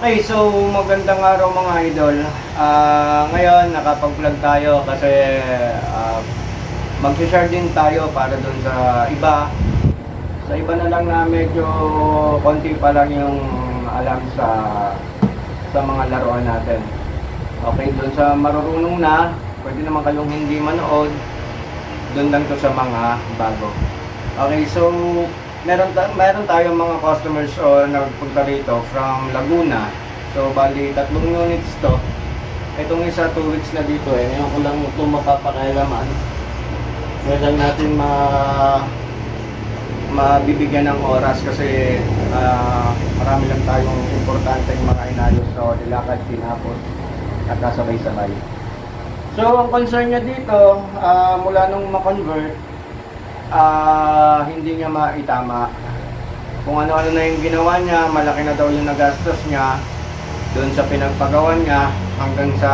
Okay, so magandang araw mga idol. Ah, ngayon nakapag-vlog tayo kasi ah, mag-share din tayo para doon sa iba. Sa iba na lang na medyo konti pa lang yung alam sa sa mga laruan natin. Okay, doon sa marurunong na, pwede naman kayong hindi manood. Doon lang to sa mga bago. Okay, so meron ta meron tayong mga customers o nagpunta rito from Laguna. So bali tatlong units to. Itong isa 2 weeks na dito eh. Ngayon ko lang ito mapapakailaman. Ngayon lang natin ma mabibigyan ng oras kasi ah, marami lang tayong importanteng mga inayos so nilakad tinapos at kasabay-sabay. So ang concern niya dito ah, mula nung ma-convert ah hindi niya maitama. Kung ano-ano na yung ginawa niya, malaki na daw yung nagastos niya doon sa pinagpagawan niya hanggang sa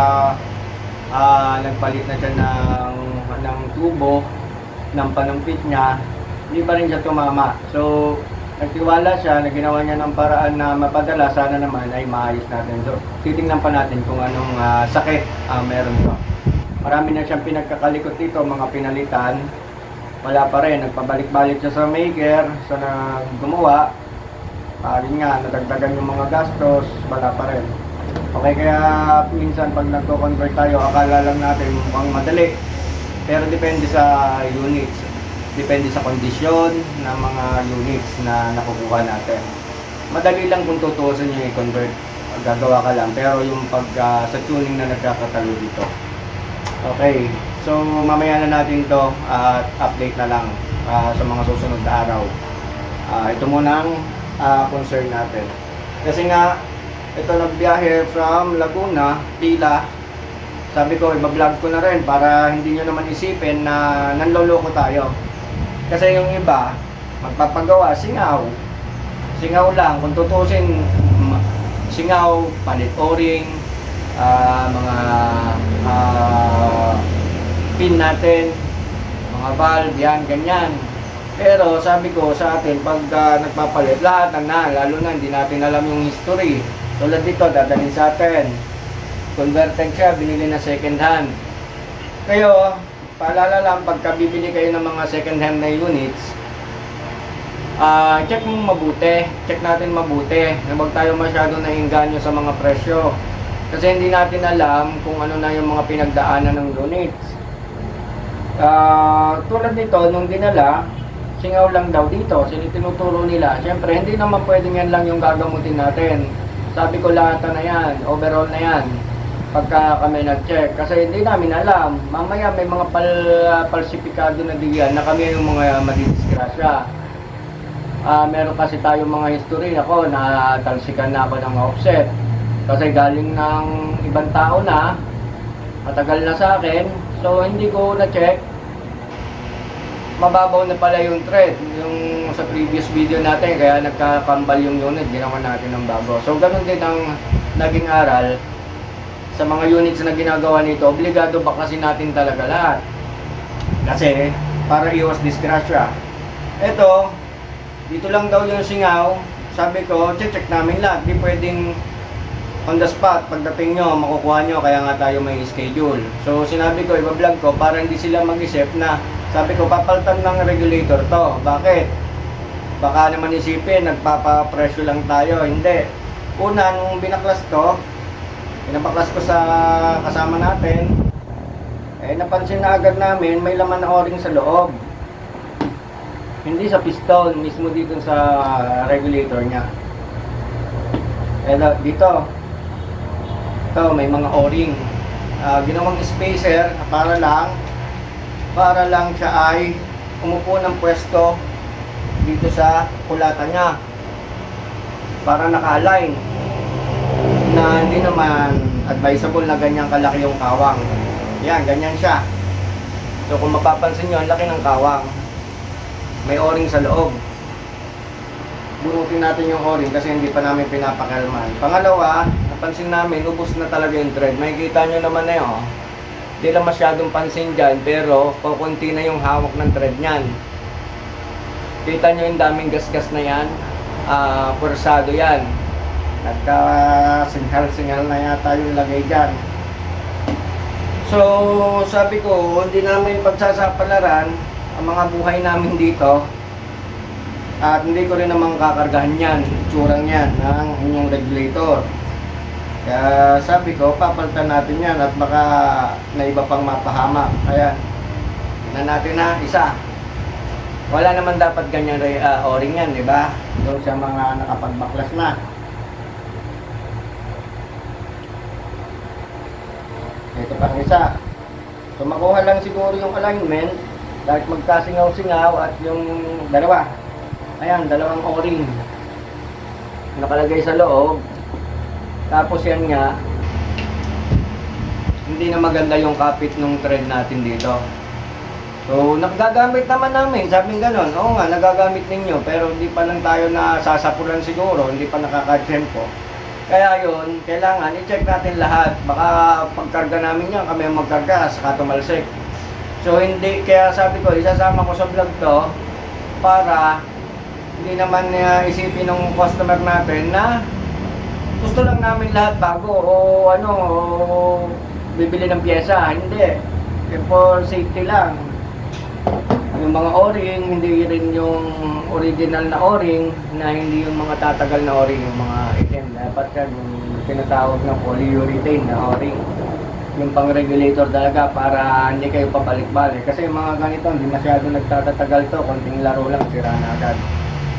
ah, nagpalit na siya ng, ng tubo ng panumpit niya, hindi pa rin siya tumama. So, nagtiwala siya na ginawa niya ng paraan na mapadala, sana naman ay maayos natin. So, titingnan pa natin kung anong ah, sakit ah, meron to. Marami na siyang pinagkakalikot dito, mga pinalitan, wala pa rin. Nagpabalik-balik siya sa maker, sa nang gumawa. Parin nga, nadagdagan yung mga gastos, wala pa rin. Okay, kaya minsan pag nagko-convert tayo, akala lang natin mukhang madali. Pero depende sa units. Depende sa kondisyon ng mga units na nakukuha natin. Madali lang kung tutuusin yung i-convert. Gagawa ka lang. Pero yung pag ah, sa tuning na nagkakatalo dito, Okay. So mamaya na natin to at update na lang ah, sa mga susunod na araw. Ah, ito muna ang ah, concern natin. Kasi nga ito nagbiyahe from Laguna, Pila. Sabi ko, iba-vlog ko na rin para hindi nyo naman isipin na nanloloko tayo. Kasi yung iba, magpapagawa, singaw. Singaw lang. Kung tutusin, singaw, palit o-ring, ah, mga ah, pin natin, mga valve, yan, ganyan. Pero sabi ko sa atin, pag ah, nagpapalit, lahat ng na, lalo na hindi natin alam yung history. Tulad dito, dadalhin sa atin. Converted siya, binili na second hand. Kayo, paalala lang, pagka bibili kayo ng mga second hand na units, ah check mo mabuti. Check natin mabuti. Na huwag tayo masyado nainganyo sa mga presyo. Kasi hindi natin alam kung ano na yung mga pinagdaanan ng units. Ah, tulad nito, nung dinala, singaw lang daw dito, sini tinuturo nila. Siyempre, hindi naman pwedeng yan lang yung gagamutin natin. Sabi ko lahat na yan, overall na yan. Pagka kami nag-check. Kasi hindi namin alam. Mamaya may mga pal palsipikado na diyan na kami yung mga madidisgrasya. Ah, meron kasi tayong mga history ako na talsikan na ako ng offset. Kasi galing ng ibang tao na, matagal na sa akin, so hindi ko na-check. Mababaw na pala yung thread, yung sa previous video natin, kaya nagkakambal yung unit, ginawa natin ng bago. So ganun din ang naging aral sa mga units na ginagawa nito, obligado ba kasi natin talaga lahat. Kasi, para iwas disgrasya. Ito, dito lang daw yung singaw. Sabi ko, check, check namin lahat. Di pwedeng on the spot, pagdating nyo, makukuha nyo, kaya nga tayo may schedule. So, sinabi ko, iba-vlog ko, para hindi sila mag-isip na, sabi ko, papaltan ng regulator to. Bakit? Baka naman isipin, nagpapapresyo lang tayo. Hindi. Una, nung binaklas to, pinapaklas ko sa kasama natin, eh, napansin na agad namin, may laman na o-ring sa loob. Hindi sa piston, mismo dito sa regulator niya. Eh, dito, ito, may mga o-ring. Ah, ginawang spacer para lang para lang siya ay umupo ng pwesto dito sa kulatan niya. Para naka-align na hindi naman advisable na ganyan kalaki yung kawang. Yan, ganyan siya. So kung mapapansin nyo, ang laki ng kawang. May o-ring sa loob. Bunutin natin yung o-ring kasi hindi pa namin pinapakalman. Pangalawa, napansin namin, ubos na talaga yung thread. Makikita nyo naman na yun. Hindi lang masyadong pansin dyan, pero kukunti na yung hawak ng thread niyan. Kita nyo yung daming gasgas na yan, ah, pursado yan. Nagka singhal-singhal na yata yung lagay dyan. So, sabi ko, hindi namin pagsasapalaran ang mga buhay namin dito. At hindi ko rin naman kakargahan yan, tsurang yan, ng inyong regulator. Kaya sabi ko, papalitan natin yan at baka na iba pang mapahama. Kaya, tingnan natin na isa. Wala naman dapat ganyan re- ah, o-ring yan, di ba? Doon sa mga nakapagbaklas na. Ito pang isa. So makuha lang siguro yung alignment dahil magkasingaw-singaw at yung dalawa. Ayan, dalawang o-ring. Nakalagay sa loob. Tapos yan nga, hindi na maganda yung kapit ng thread natin dito. So, nagagamit naman namin, sabing ganon, oo nga, nagagamit ninyo, pero hindi pa lang tayo na sasapulan siguro, hindi pa nakaka-tempo. Kaya yun, kailangan i-check natin lahat. Baka pagkarga namin yan, kami ang magkarga, saka tumalsik. So, hindi, kaya sabi ko, isasama ko sa vlog to, para hindi naman uh, isipin ng customer natin na gusto lang namin lahat bago o ano, o bibili ng pyesa. Hindi. For safety lang. Yung mga o-ring, hindi rin yung original na o-ring na hindi yung mga tatagal na o-ring, yung mga item. Dapat yan, yung tinatawag ng polyurethane na o-ring. Yung pang regulator talaga para hindi kayo pabalik-balik. Kasi yung mga ganito, hindi masyado nagtatagal to, konting laro lang, sira na agad.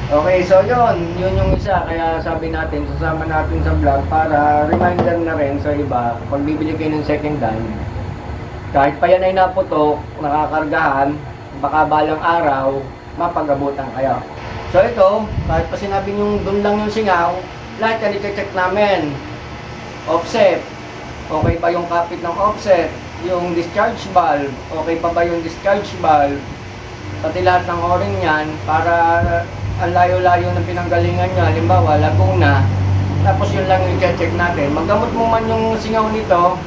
Okay, so yun, yun yung isa. Kaya sabi natin, sasama natin sa vlog para reminder na rin sa iba, pag bibili kayo ng second hand, kahit pa yan ay naputok, nakakargahan, baka balang araw, mapagabutan kayo. So ito, kahit pa sinabi yung doon lang yung singaw, lahat yan i-check namin. Offset, okay pa yung kapit ng offset, yung discharge valve, okay pa ba yung discharge valve, pati lahat ng o-ring yan, para ang layo-layo ng pinanggalingan nyo, halimbawa, Laguna, tapos yun lang yung check natin. Maggamot mo man yung singaw nito,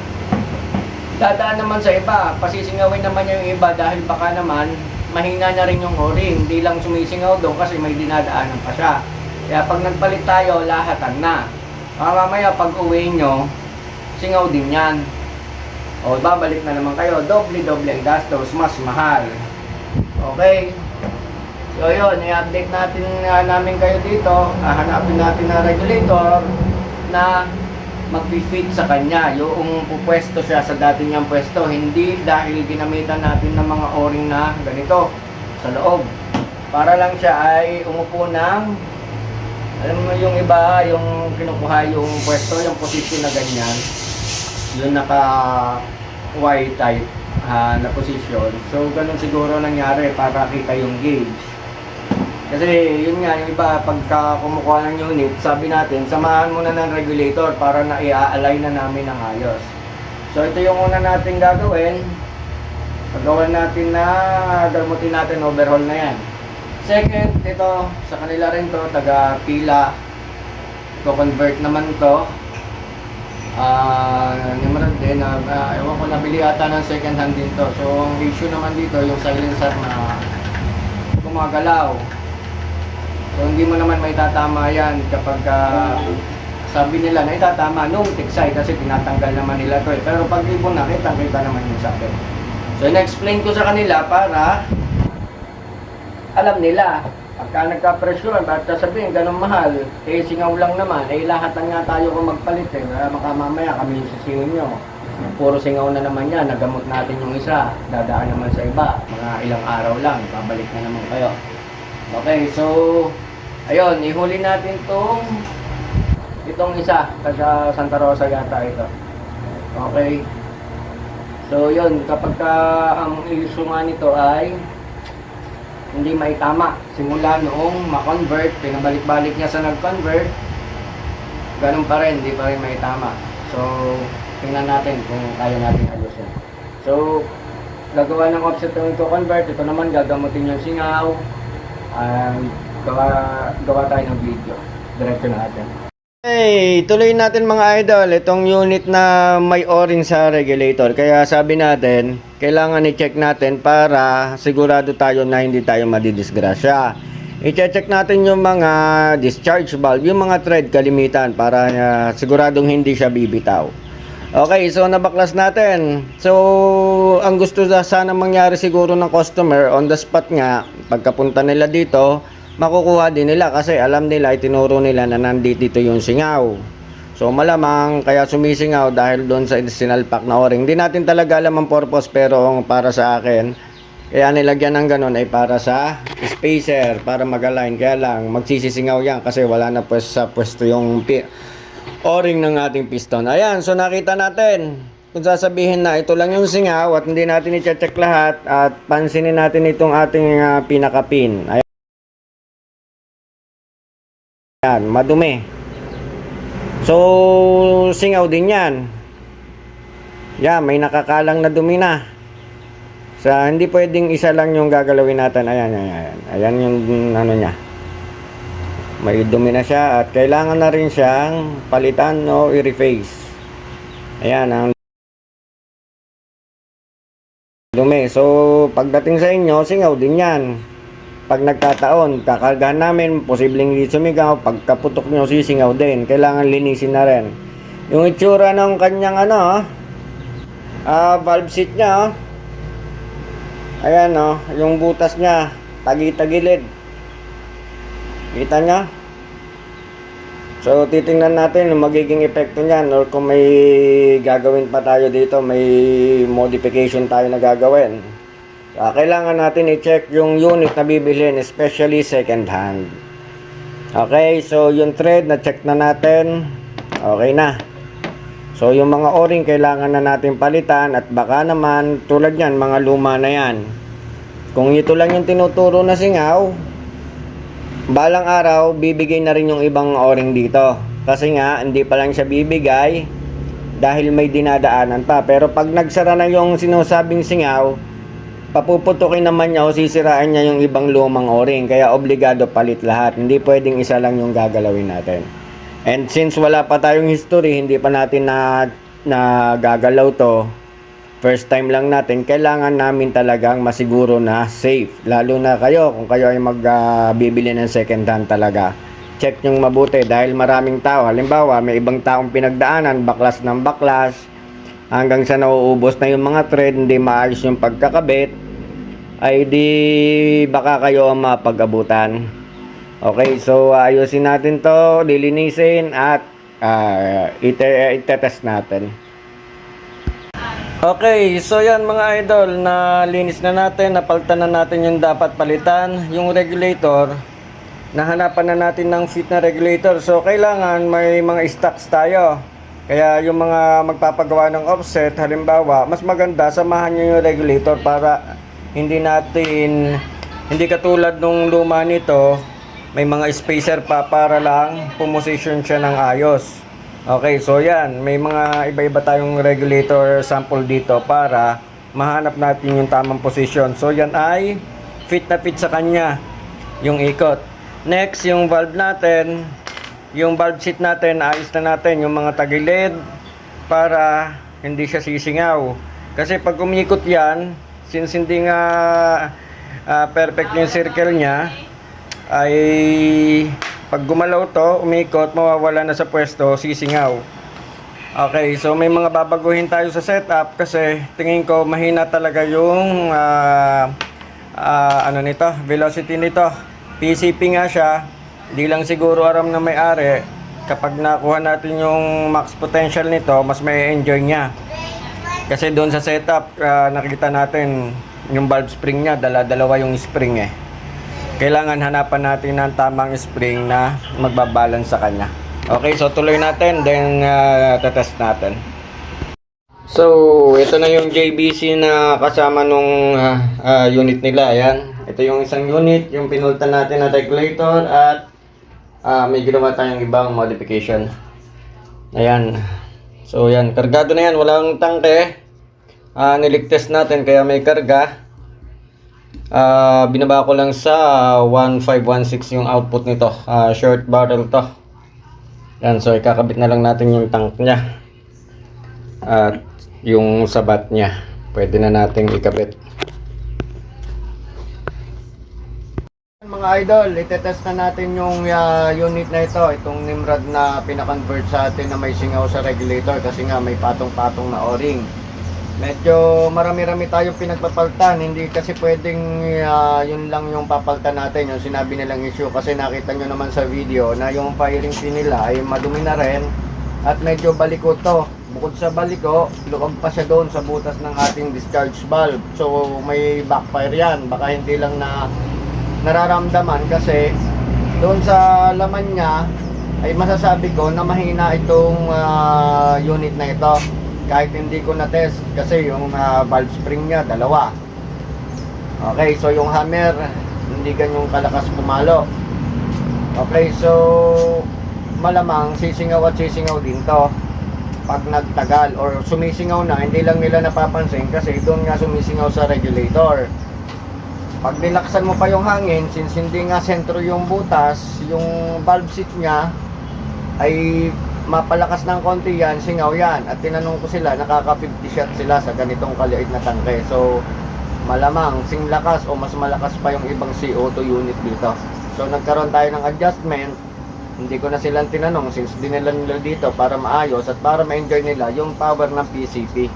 dadaan naman sa iba. Pasisingawin naman niya yung iba dahil baka naman mahina na rin yung o-ring. Hindi lang sumisingaw doon kasi may dinadaanan pa siya. Kaya pag nagpalit tayo, lahatan na. Baka mamaya pag uwi nyo, singaw din yan. O babalik na naman kayo, doble-doble ang gastos, mas mahal. Okay? So yun, i-update natin uh, namin kayo dito. Ah, hanapin natin na regulator na mag-fit sa kanya. Yung pupwesto siya sa dati niyang pwesto. Hindi dahil ginamitan natin ng mga o-ring na ganito sa loob. Para lang siya ay umupo ng alam mo yung iba, yung kinukuha yung pwesto, yung position na ganyan. Yung naka Y type ah, na position. So ganun siguro nangyari para kita yung gauge. Kasi yun nga, yung iba, pagka kumukuha ng unit, sabi natin, samahan muna ng regulator para na i-align na namin ng ayos. So ito yung una natin gagawin. Paggawan natin na gamutin natin overhaul na yan. Second, ito, sa kanila rin to, taga pila. To convert naman to. Ah, uh, naman din, na uh, ewan ko, nabili ata ng second hand din to. So, ang issue naman dito, yung silencer na gumagalaw. So hindi mo naman may tatama yan kapag ah, sabi nila na itatama nung tiksay kasi tinatanggal naman nila to eh. Pero pag ibon na, kita naman yung sakit. So in-explain ko sa kanila para alam nila. Pagka nagka-pressure, bakit sasabihin ganun mahal? Eh singaw lang naman, eh lahat na nga tayo kung magpalit eh. Kaya baka mamaya kami yung sisingin nyo. Puro singaw na naman yan, nagamot natin yung isa. Dadaan naman sa iba, mga ilang araw lang, babalik na naman kayo. Okay, so ayun, ihuli natin tong itong isa, taga Santa Rosa yata ito. Okay. So yun, kapag ka ang issue nga nito ay hindi maitama. Simula noong ma-convert, pinabalik-balik niya sa nag-convert, ganun pa rin, hindi pa rin maitama. So, tingnan natin kung kaya natin ayusin. So, gagawa ng offset yung convert ito naman gagamutin yung singaw, um, gawa, gawa tayo ng video. Diretso natin. Hey, tuloy natin mga idol itong unit na may o-ring sa regulator. Kaya sabi natin, kailangan i-check natin para sigurado tayo na hindi tayo madidisgrasya. i-check natin yung mga discharge valve, yung mga thread kalimitan para ah, siguradong hindi siya bibitaw. Okay, so nabaklas natin. So, ang gusto na sana mangyari siguro ng customer on the spot nga, pagkapunta nila dito, makukuha din nila kasi alam nila, itinuro nila na nandito dito yung singaw. So, malamang kaya sumisingaw dahil doon sa sinalpak na o-ring. Hindi natin talaga alam ang purpose pero para sa akin, kaya nilagyan ng ganun ay para sa spacer, para mag-align. Kaya lang, magsisisingaw yan kasi wala na pues sa pwesto yung pi- o-ring ng ating piston. Ayan, so nakita natin. Kung sasabihin na ito lang yung singaw at hindi natin i-check lahat at pansinin natin itong ating ah, pinaka-pin. Ayan, madumi. So, singaw din yan. Yan, may nakakalang na dumi na. Sa hindi pwedeng isa lang yung gagalawin natin. Ayan, ayan, ayan. Ayan yung ano niya. May dumi na siya at kailangan na rin siyang palitan o i-reface. Ayan ang dumi. So, pagdating sa inyo, singaw din yan. Pag nagkataon, kakargahan namin, posibleng hindi sumigaw. Pagkaputok nyo, sisingaw din. Kailangan linisin na rin. Yung itsura ng kanyang ano, ah, valve seat niya, oh. Ayan, oh, yung butas niya, tagi-tagilid. Kita niya? So, titingnan natin yung magiging epekto niyan or kung may gagawin pa tayo dito, may modification tayo na gagawin. Ah, kailangan natin i-check yung unit na bibilhin, especially second hand. Okay, so yung thread na check na natin, okay na. So yung mga o-ring kailangan na natin palitan at baka naman tulad yan, mga luma na yan. Kung ito lang yung tinuturo na singaw, balang araw bibigay na rin yung ibang o-ring dito. Kasi nga, hindi pa lang siya bibigay dahil may dinadaanan pa. Pero pag nagsara na yung sinusabing singaw, papuputukin naman niya o sisiraan niya yung ibang lumang o-ring. Kaya obligado palit lahat. Hindi pwedeng isa lang yung gagalawin natin. And since wala pa tayong history, hindi pa natin na, na gagalaw to, first time lang natin, kailangan namin talagang masiguro na safe. Lalo na kayo, kung kayo ay magbibili ng second hand talaga. Check nyong mabuti dahil maraming tao. Halimbawa, may ibang taong pinagdaanan, baklas ng baklas, hanggang sa nauubos na yung mga thread, hindi maayos yung pagkakabit, ay di baka kayo ang mapag-abutan. Okay, so ayusin natin to, lilinisin at uh, ite itetest natin. Okay, so yan mga idol, na linis na natin, napalitan na natin yung dapat palitan, yung regulator, nahanapan na natin ng fit na regulator. So kailangan may mga stocks tayo. Kaya yung mga magpapagawa ng offset, halimbawa, mas maganda samahan nyo yung regulator para hindi natin, hindi katulad nung luma nito, may mga spacer pa para lang pumosisyon siya ng ayos. Okay, so yan, may mga iba-iba tayong regulator sample dito para mahanap natin yung tamang position. So yan ay fit na fit sa kanya yung ikot. Next, yung valve natin, yung valve seat natin, ayos na natin yung mga tagilid para hindi siya sisingaw. Kasi pag umikot yan, since hindi nga ah, perfect yung circle niya, ay pag gumalaw to, umikot, mawawala na sa pwesto, sisingaw. Okay, so may mga babaguhin tayo sa setup kasi tingin ko mahina talaga yung ah, ah, ano nito, velocity nito. PCP nga siya, di lang siguro aram na may-ari. Kapag nakuha natin yung max potential nito, mas may enjoy niya. Kasi doon sa setup, ah, nakita natin yung valve spring niya, dala-dalawa yung spring eh kailangan hanapan natin ng tamang spring na magbabalance sa kanya. Okay, so tuloy natin, then uh, tetest natin. So, ito na yung JBC na kasama nung uh, uh, unit nila. Ayan. Ito yung isang unit, yung pinultan natin na regulator at uh, may ginawa tayong ibang modification. Ayan. So, yan. Kargado na yan. Walang tangke. Uh, niligtest natin kaya may karga. Ah, binaba ko lang sa 1516 yung output nito. Ah, short barrel to. Yan, so ikakabit na lang natin yung tank niya. At yung sabat niya. Pwede na nating ikabit. Mga idol, itetest na natin yung ah, unit na ito, itong Nimrod na pinakonvert sa atin na may singaw sa regulator kasi nga may patong-patong na o-ring. Medyo marami-rami tayong pinagpapaltan, hindi kasi pwedeng ah, yun lang yung papaltan natin, yung sinabi nilang issue kasi nakita nyo naman sa video na yung firing pin nila ay madumi na rin at medyo baliko to. Bukod sa baliko, lukag pa siya doon sa butas ng ating discharge valve. So may backfire yan, baka hindi lang na nararamdaman kasi doon sa laman niya ay masasabi ko na mahina itong ah, unit na ito. Kahit hindi ko na test kasi yung ah, valve spring niya dalawa. Okay so yung hammer hindi ganyong kalakas pumalo okay so malamang sisingaw at sisingaw din to pag nagtagal or sumisingaw na hindi lang nila napapansin kasi doon nga sumisingaw sa regulator pag nilaksan mo pa yung hangin, since hindi nga sentro yung butas, yung valve seat niya ay mapalakas ng konti yan, singaw yan. At tinanong ko sila, nakaka 50 shot sila sa ganitong kaliit na tangke. So, malamang sing lakas o mas malakas pa yung ibang CO2 unit dito. So, nagkaroon tayo ng adjustment. Hindi ko na silang tinanong since dinala nila dito para maayos at para ma-enjoy nila yung power ng PCP.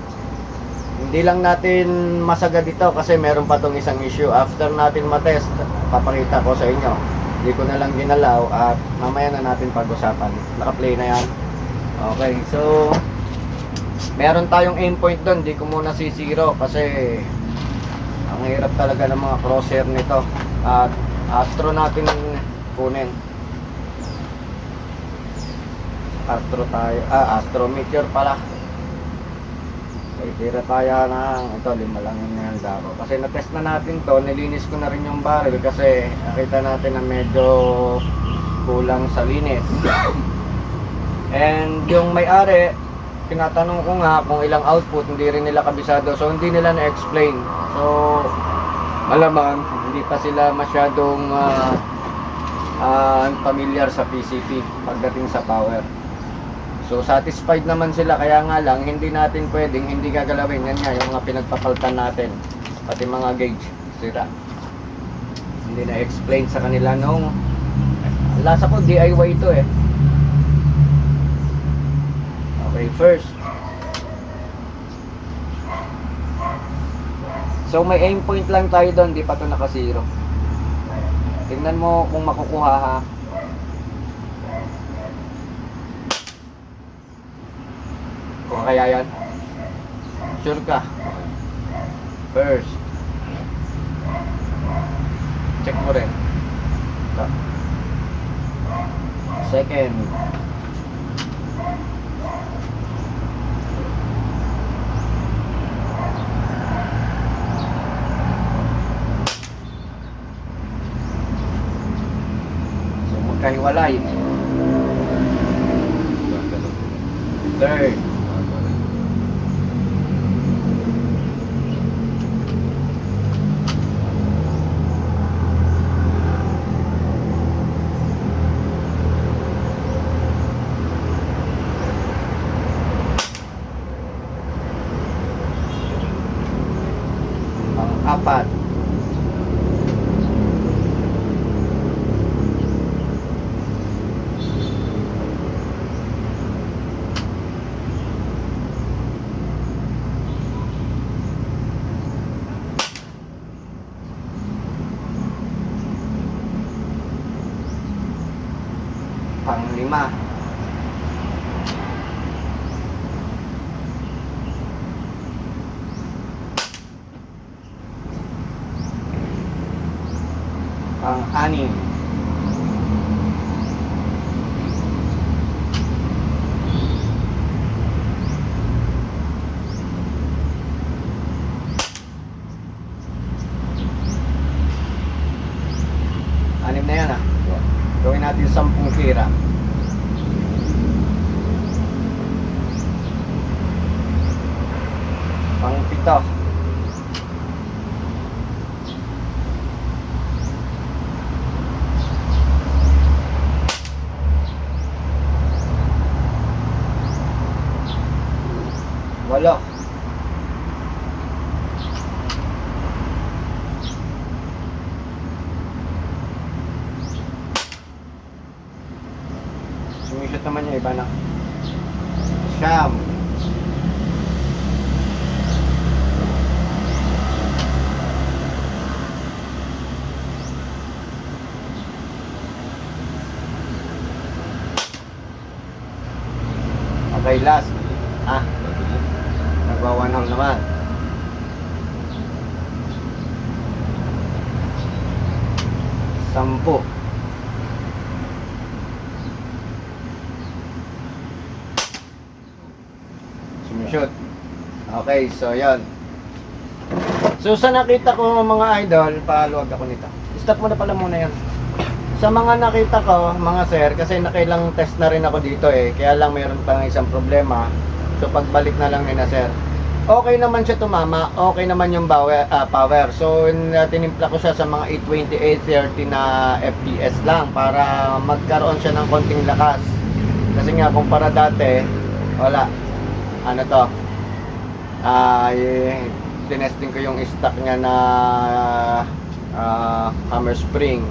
Hindi lang natin masagad dito kasi meron pa tong isang issue. After natin matest, papakita ko sa inyo. Hindi ko na lang ginalaw at mamaya na natin pag-usapan. Naka-play na yan. Okay, so meron tayong aim point doon. Hindi ko muna sisiro kasi ang hirap talaga ng mga crosshair nito. At astro natin kunin. Astro tayo. Ah, astro meteor pala. Okay, tira tayo ng ito, lima lang yung nilanda ko. Kasi na-test na natin to, nilinis ko na rin yung barrel kasi nakita natin na medyo kulang sa linis. And yung may-ari, tinatanong ko nga kung ilang output, hindi rin nila kabisado. So hindi nila na-explain. So malamang hindi pa sila masyadong ah, ah, familiar sa PCP pagdating sa power. So satisfied naman sila kaya nga lang hindi natin pwedeng hindi gagalawin yan nga yung mga pinagpapaltan natin pati mga gauge sira. Hindi na explain sa kanila nung lasa ko DIY ito eh. Okay, first. So may aim point lang tayo doon, di pa to naka-zero. Tingnan mo kung makukuha ha. Kaya yan. Sure ka. First. Check mo rin. Ito. Second. So magkahiwalay. Third. Pang-anim. Anim na yan ah. Gawin natin sampung tira. Pang pito. Walo. Siyam. Okay, last. Ah, nagwawanang naman. Sampu. Okay, so yan. So sa nakita ko mga idol, paluwag ako nito. Stop mo na pala muna yan. Sa mga nakita ko, mga sir, kasi nakailang test na rin ako dito eh, kaya lang mayroon pang isang problema. So pagbalik na lang ni na sir. Okay naman siya tumama, okay naman yung power. ah, power. So in- tinimpla ko siya sa mga 820, 830 na FPS lang para magkaroon siya ng konting lakas. Kasi nga kumpara dati, wala. Ano to? Ay, tinesting ko yung stock niya na ah, hammer spring.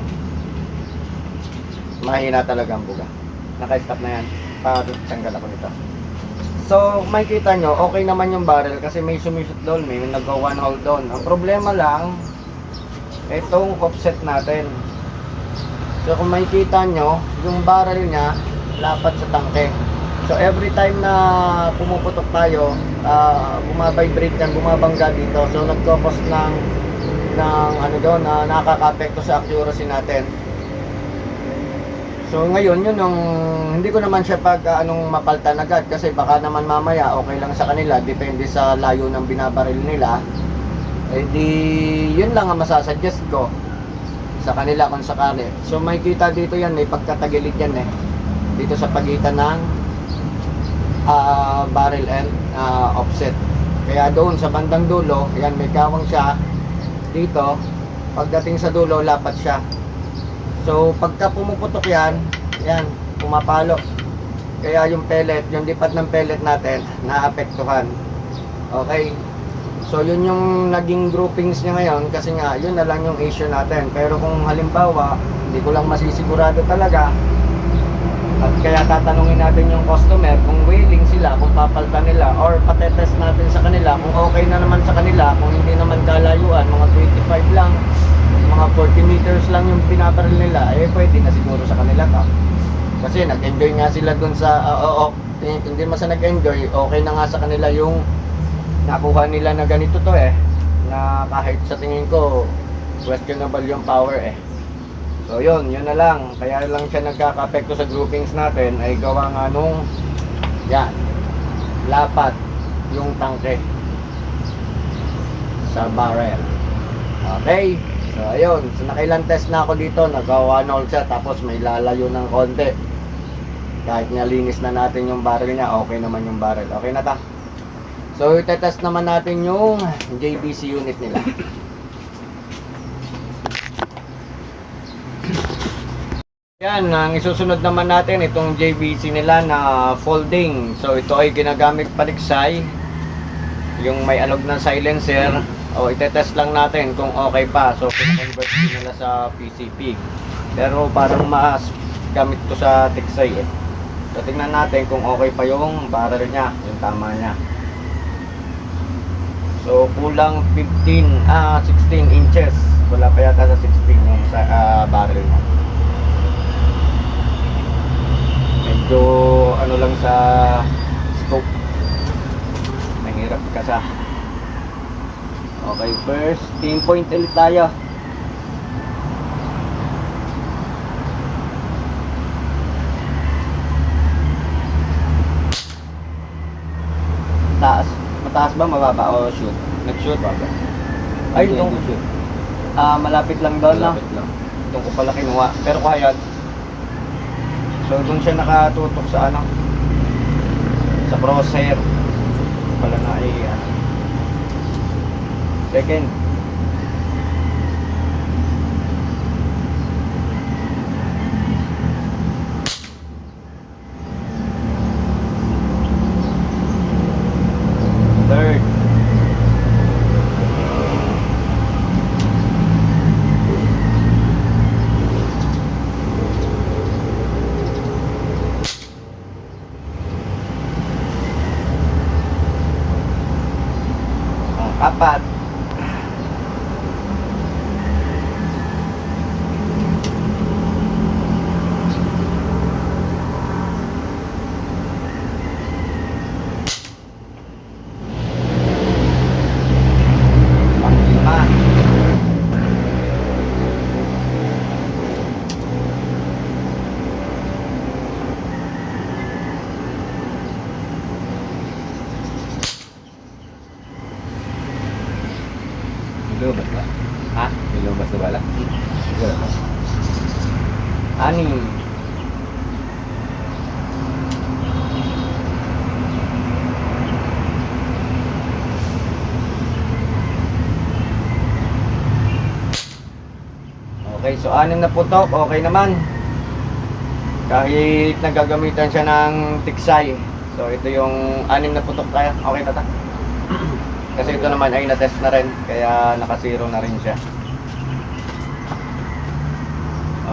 Mahina talaga ang buga. Naka-stop na yan. Para tanggal ako nito. So, makikita nyo, okay naman yung barrel kasi may sumisot doon, may nagka one hole doon. Ang problema lang, itong offset natin. So, kung makikita nyo, yung barrel niya, lapat sa tangke. So, every time na pumuputok tayo, uh, bumabibrate yan, bumabangga dito. So, nagkakos ng, ng ano doon, na nakaka-apekto sa accuracy natin. So ngayon yun yung hindi ko naman siya pag ah, anong mapaltan agad kasi baka naman mamaya okay lang sa kanila depende sa layo ng binabaril nila. Eh di yun lang ang masasuggest ko sa kanila kung sakali. So may kita dito yan may pagkatagilid yan eh. Dito sa pagitan ng ah, barrel and ah, offset. Kaya doon sa bandang dulo, yan may kawang siya dito. Pagdating sa dulo, lapat siya. So, pagka pumuputok yan, yan, pumapalo. Kaya yung pellet, yung lipat ng pellet natin, naapektuhan. Okay? So, yun yung naging groupings niya ngayon kasi nga, yun na lang yung issue natin. Pero kung halimbawa, hindi ko lang masisigurado talaga, at kaya tatanungin natin yung customer kung willing sila, kung papaltan nila, or patetest natin sa kanila kung okay na naman sa kanila, kung hindi naman kalayuan, mga 25 lang, mga 40 meters lang yung pinaparil nila, eh pwede na siguro sa kanila to. Kasi nag-enjoy nga sila dun sa, ah, oo, hindi hindi man sa nag-enjoy, okay na nga sa kanila yung nakuha nila na ganito to eh, na kahit sa tingin ko, questionable yung power eh. So yun, yun na lang. Kaya lang siya nagkaka-apekto sa groupings natin ay gawa nga nung yan, lapat yung tangke sa barrel. Okay? So ayun, so nakailan test na ako dito, nagawa na all siya tapos may lalayo ng konti. Kahit nga linis na natin yung barrel niya, okay naman yung barrel. Okay na ta? So itetest naman natin yung JBC unit nila. Yan, ang isusunod naman natin itong JVC nila na folding. So ito ay ginagamit paliksay. Yung may alog ng silencer. O itetest lang natin kung okay pa. So convert nila sa PCP. Pero parang mas gamit ko sa tiksay eh. So tingnan natin kung okay pa yung barrel niya, yung tama niya. So kulang 15, ah 16 inches. Wala pa yata sa 16 yung sa, ah, barrel niya. Medyo ano lang sa scope. Mahirap ka sa okay first 10 point ulit tayo. Taas mataas ba mababa o shoot? Nag shoot baba ay Hindi, itong shoot. ah malapit lang doon no? Malapit lang. doon ko pala kinuha. Pero kaya so doon siya nakatutok sa ano sa crosshair pala na ay ano second third apat. Panglima. Lubas ba? Ha? May lubas na bala? Siguro. Anim. Okay, so anim na putok, okay naman. Kahit nagagamitan siya ng tiksay. So ito yung anim na putok kaya. Okay na ta? Kasi ito naman ay na-test na rin, kaya naka-zero na rin siya.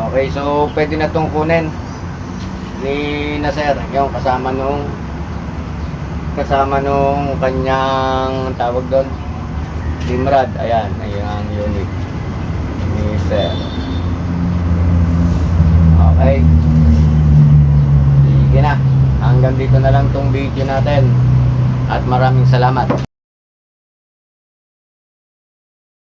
Okay, so pwede na itong kunin ni Nasir, yung kasama nung kasama nung kanyang tawag doon Limrad, ayan, ayan ang unit ni Sir. Okay. Sige na. Hanggang dito na lang tong video natin. At maraming salamat.